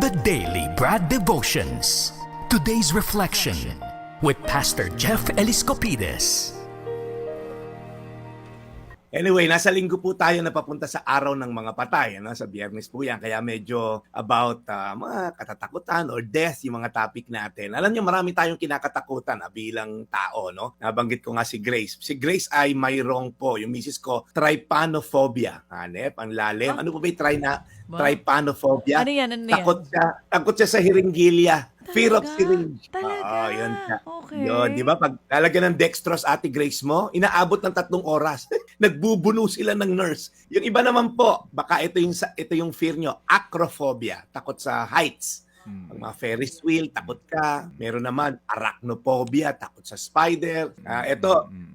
The Daily Brad Devotions. Today's reflection with Pastor Jeff Eliscopides. Anyway, nasa linggo po tayo na papunta sa araw ng mga patay. Ano? Sa biyernes po yan. Kaya medyo about ah, mga katatakutan or death yung mga topic natin. Alam niyo, marami tayong kinakatakutan ah, bilang tao. No? Nabanggit ko nga si Grace. Si Grace ay mayroong po. Yung misis ko, trypanophobia. Hanep, ang lalim. Ano po ba yung try na, trypanophobia? Ano yan? Ano yan? Takot siya. Takot siya sa hiringgilya. Fear of syringe. Talaga? Oo, yun siya. Okay. Yun, di ba? Pag lalagyan ng dextrose ate Grace mo, inaabot ng tatlong oras. Nagbubuno sila ng nurse. Yung iba naman po, baka ito yung, ito yung fear nyo, acrophobia, takot sa heights. Ang mga Ferris wheel, takot ka. Meron naman arachnophobia, takot sa spider. Ah, ito,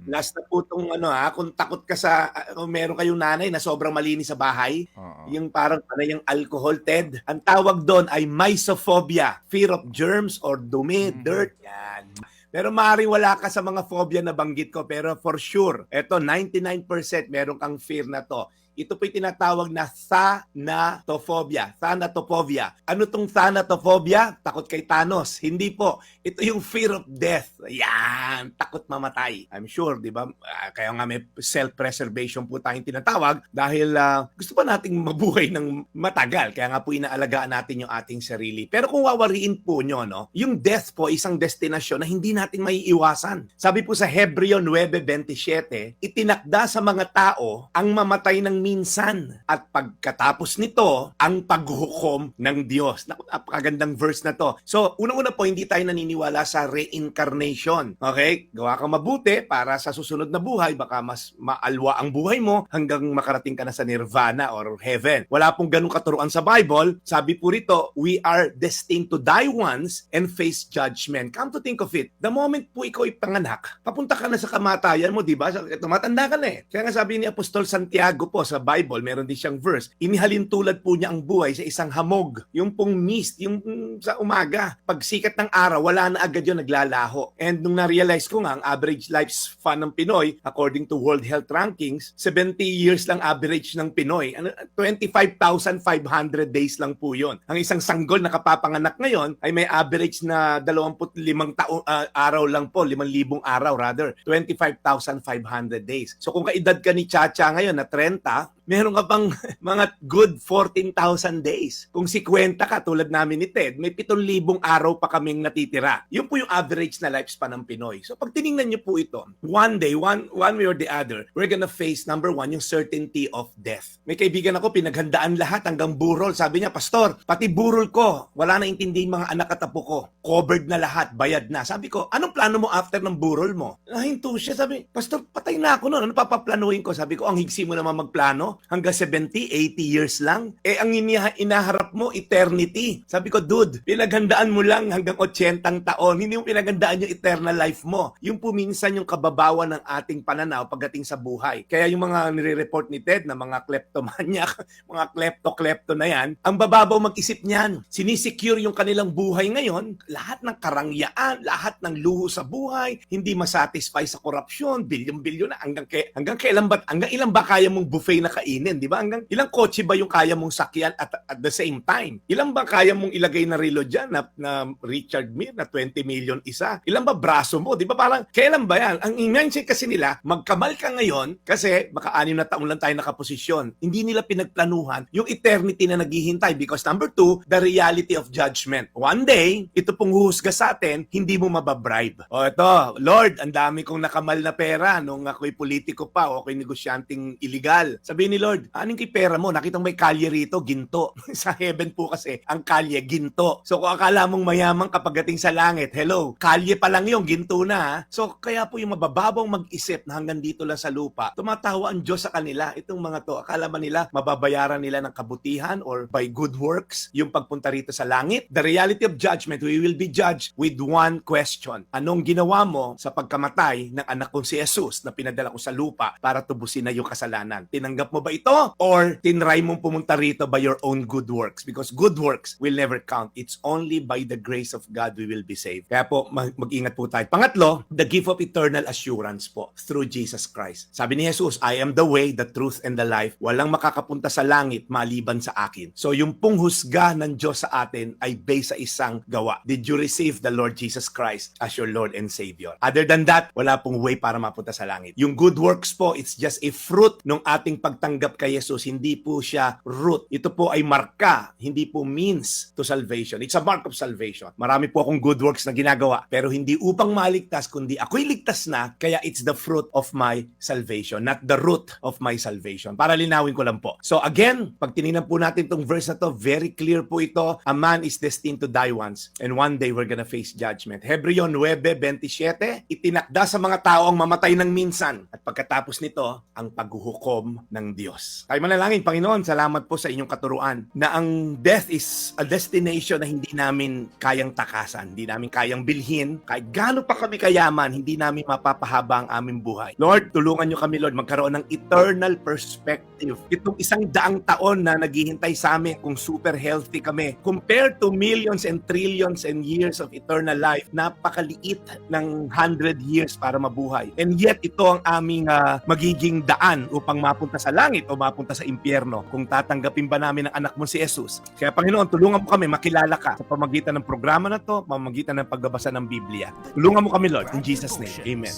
last na po itong ano ha, kung takot ka sa, kung meron kayong nanay na sobrang malinis sa bahay, yung parang ano yung alcohol, Ted. Ang tawag doon ay mysophobia, fear of germs or dumi, Mhm. dirt. Yan. Pero maaaring wala ka sa mga phobia na banggit ko, pero for sure, eto 99% meron kang fear na to. Ito po'y tinatawag na thanatophobia. Thanatophobia. Ano tong thanatophobia? Takot kay Thanos. Hindi po. Ito yung fear of death. Yan. Takot mamatay. I'm sure, di ba? Ah, kaya nga may self-preservation po tayong tinatawag dahil ah, gusto pa nating mabuhay ng matagal. Kaya nga po inaalagaan natin yung ating sarili. Pero kung wawariin po nyo, no, yung death po isang destinasyon na hindi natin maiiwasan. Sabi po sa Hebreo 9.27, itinakda sa mga tao ang mamatay ng minsan at pagkatapos nito, ang paghukom ng Diyos. Naku, napakagandang verse na to. So, unang-una po, hindi tayo naniniwala sa reincarnation. Okay? Gawa ka mabuti para sa susunod na buhay, baka mas maalwa ang buhay mo hanggang makarating ka na sa nirvana or heaven. Wala pong ganung katuruan sa Bible. Sabi po rito, we are destined to die once and face judgment. Come to think of it, the moment po ikaw ipanganak, papunta ka na sa kamatayan mo, di ba? Tumatanda ka na eh. Kaya nga sabi ni Apostol Santiago po sa Bible, meron din siyang verse, inihalin tulad po niya ang buhay sa isang hamog. Yung pong mist, yung mm, sa umaga. Pag sikat ng araw, wala na agad yun, naglalaho. And nung na-realize ko nga, ang average lifespan ng Pinoy, according to World Health Rankings, 70 years lang average ng Pinoy. Ano, 25,500 days lang po yun. Ang isang sanggol na kapapanganak ngayon ay may average na 25 taon, ah, araw lang po, 5,000 araw rather. 25,500 days. So kung kaedad ka ni Chacha ngayon na 30, meron ka pang mga good 14,000 days. Kung 50 ka tulad namin ni Ted, may 7,000 araw pa kaming natitira. Yun po yung average na lifespan ng Pinoy. So pag tiningnan niyo po ito, one day, one, one way or the other, we're gonna face number one, yung certainty of death. May kaibigan ako, pinaghandaan lahat hanggang burol. Sabi niya, Pastor, pati burol ko, wala na intindihin mga anak at apo ko. Covered na lahat, bayad na. Sabi ko, anong plano mo after ng burol mo? Nahinto siya, sabi, Pastor, patay na ako noon. Ano papaplanuhin ko? Sabi ko, ang higsi mo naman magplano. Hanggang 70, 80 years lang. Eh, ang inaharap mo, eternity. Sabi ko, dude, pinaghandaan mo lang hanggang 80 taon. Hindi mo pinaghandaan yung eternal life mo. Yung po minsan yung kababawan ng ating pananaw pagdating sa buhay. Kaya yung mga nire-report ni Ted na mga kleptomaniac, mga klepto-klepto na yan, ang bababaw mag-isip niyan. Sinisecure yung kanilang buhay ngayon, lahat ng karangyaan, lahat ng luho sa buhay, hindi masatisfy sa korupsyon, bilyon-bilyon na, hanggang, ke, hanggang kailan ba, hanggang ilan ba kaya mong buffet na kainin, di ba? Hanggang ilang kotse ba yung kaya mong sakyan at, at the same time? Ilan ba kaya mong ilagay na relo dyan na, na Richard Mille na 20 million isa? Ilan ba braso mo? Di ba parang, kailan ba yan? Ang mindset kasi nila, magkamal ka ngayon kasi baka anim na taon lang tayo nakaposisyon. Hindi nila pinagplanuhan yung eternity na naghihintay because number two, the reality of judgment. One day, ito pong huhusga sa atin, hindi mo mababribe. O ito, Lord, ang dami kong nakamal na pera nung ako'y politiko pa o ako'y negosyanteng illegal. Sabi ni Lord, aning kay pera mo? Nakita mo may kalye rito, ginto. sa heaven po kasi, ang kalye, ginto. So kung akala mong mayaman kapag dating sa langit, hello, kalye pa lang yung ginto na. ha? So kaya po yung mabababang mag-isip na hanggang dito lang sa lupa, tumatawa ang Diyos sa kanila. Itong mga to, akala ba nila mababayaran nila ng kabutihan or by good works yung pagpunta rito sa langit? The reality of judgment, we will be judged with one question. Anong ginawa mo sa pagkamatay ng anak kong si Jesus na pinadala ko sa lupa para tubusin na yung kasalanan? Tinanggap mo ba ito? Or tinry mong pumunta rito by your own good works? Because good works will never count. It's only by the grace of God we will be saved. Kaya po, mag- mag-ingat po tayo. Pangatlo, the gift of eternal assurance po through Jesus Christ. Sabi ni Jesus, I am the way, the truth, and the life. Walang makakapunta sa langit maliban sa akin. So yung pong husga ng Diyos sa atin ay based sa isang gawa. Did you receive the Lord Jesus Christ as your Lord and Savior? Other than that, wala pong way para mapunta sa langit. Yung good works po, it's just a fruit ng ating pagtanggap kay Jesus. Hindi po siya root. Ito po ay marka, hindi po means to salvation. It's a mark of salvation. Marami po akong good works na ginagawa, pero hindi upang maligtas, kundi ako'y ligtas na, kaya it's the fruit of my salvation, not the root of my salvation. Para linawin ko lang po. So again, pag tinignan po natin itong verse na to, very clear po ito. A man is destined to die once, and one day we're gonna face judgment. Hebreo 9.27, itinakda sa mga tao ang mamatay ng minsan, at pagkatapos nito, ang paghuhukom ng Diyos. Tayo manalangin, Panginoon, salamat po sa inyong katuruan na ang death is a destination na hindi namin kayang takasan, hindi namin kayang bilhin, kahit gaano pa kami kayaman, hindi namin mapapahaba ang aming buhay. Lord, tulungan nyo kami, Lord, magkaroon ng eternal perspective. Itong isang daang taon na naghihintay sa amin kung super healthy kami, compared to millions and trillions and years of eternal life, napakaliit ng 100 years para mabuhay. And yet, ito ang aming ah, magiging daan upang mapunta sa langit o mapunta sa impyerno kung tatanggapin ba namin ang anak mo si Jesus. Kaya Panginoon, tulungan mo kami makilala ka sa pamagitan ng programa na to, pamagitan ng pagbabasa ng Biblia. Tulungan mo kami, Lord, in Jesus' name. Amen.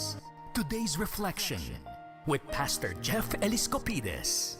Today's reflection with Pastor Jeff Eliscopides.